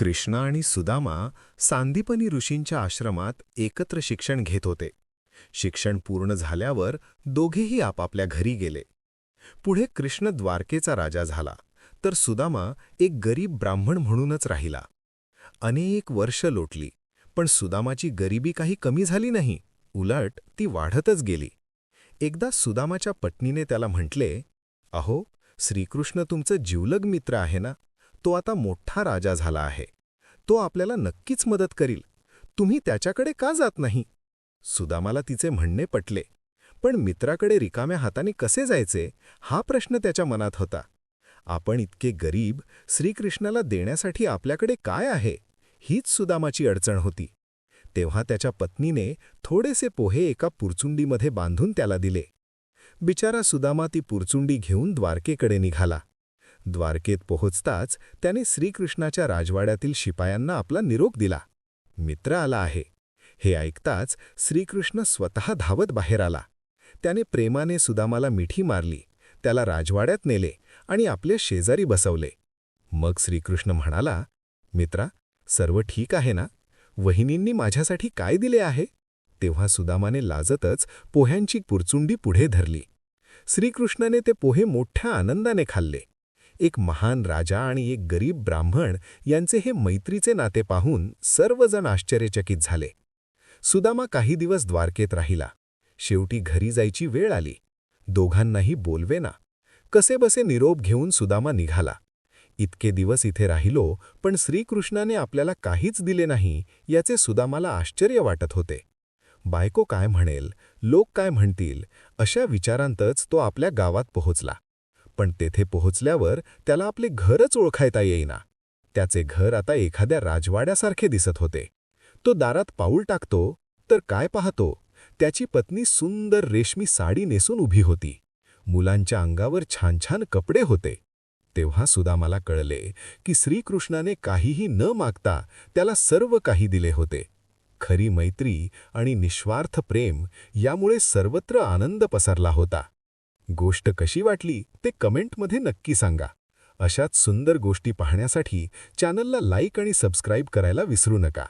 कृष्ण आणि सुदामा सांदीपनी ऋषींच्या आश्रमात एकत्र शिक्षण घेत होते. शिक्षण पूर्ण झाल्यावर दोघेही आपापल्या घरी गेले. पुढे कृष्ण द्वारकेचा राजा झाला तर सुदामा एक गरीब ब्राह्मण म्हणूनच राहिला. अनेक वर्ष लोटली पण सुदामाची गरिबी काही कमी झाली नाही उलट ती वाढतच गेली. एकदा सुदामाच्या पत्नीने त्याला म्हटले अहो श्रीकृष्ण तुमचं जीवलग मित्र आहे ना? तो आता मोठा राजा झाला आहे. तो आपल्याला नक्कीच मदत करील. तुम्ही त्याच्याकडे का जात नाही? सुदामाला तिचे म्हणणे पटले. पण मित्राकडे रिकाम्या हाताने कसे जायचे? हा प्रश्न त्याच्या मनात होता. आपण इतके गरीब श्रीकृष्णाला देण्यासाठी आपल्याकडे काय आहे? हीच सुदामाची अडचण होती. तेव्हा त्याच्या पत्नीने थोडेसे पोहे एका पुरचुंडीमध्ये बांधून त्याला दिले. बिचारा सुदामा ती पुरचुंडी घेऊन द्वारकेकडे निघाला. द्वारकेत पोहोचताच त्याने श्रीकृष्णाच्या राजवाड्यातील शिपायांना आपला निरोप दिला. मित्र आला आहे. हे ऐकताच श्रीकृष्ण स्वतः धावत बाहेर आला. त्याने प्रेमाने सुदामाला मिठी मारली. त्याला राजवाड्यात नेले आणि आपले शेजारी बसवले. मग श्रीकृष्ण म्हणाला मित्रा सर्व ठीक आहे ना? वहिनींनी माझ्यासाठी काय दिले आहे? तेव्हा सुदामाने लाजतच पोह्यांची पुरचुंडी पुढे धरली. श्रीकृष्णाने ते पोहे मोठ्या आनंदाने खाल्ले. एक महान राजा आणि एक गरीब ब्राह्मण यांचे हे मैत्रीचे नाते पाहून सर्वजण आश्चर्यचकित झाले. सुदामा काही दिवस द्वारकेत राहिला. शेवटी घरी जायची वेळ आली. दोघांनाही बोलवेना. कसेबसे निरोप घेऊन सुदामा निघाला. इतके दिवस इथे राहिलो पण श्रीकृष्णाने आपल्याला काहीच दिले नाही याचे सुदामाला आश्चर्य वाटत होते. बायको काय म्हणेल लोक काय म्हणतील अशा विचारांतच तो आपल्या गावात पोहोचला. पण तेथे पोहोचल्यावर त्याला आपले घरच ओळखायता येईना. त्याचे घर आता एखाद्या राजवाड्यासारखे दिसत होते. तो दारात पाऊल टाकतो तर काय पाहतो? त्याची पत्नी सुंदर रेशमी साडी नेसून उभी होती. मुलांच्या अंगावर छान छान कपडे होते. तेव्हा सुदामाला कळले की श्रीकृष्णाने काहीही न मागता त्याला सर्व काही दिले होते. खरी मैत्री आणि निस्वार्थ प्रेम यामुळे सर्वत्र आनंद पसरला होता. गोष्ट कशी वाटली ते कमेंटमध्ये नक्की सांगा. अशाच सुंदर गोष्टी पाहण्यासाठी चॅनलला लाईक आणि सबस्क्राईब करायला विसरू नका.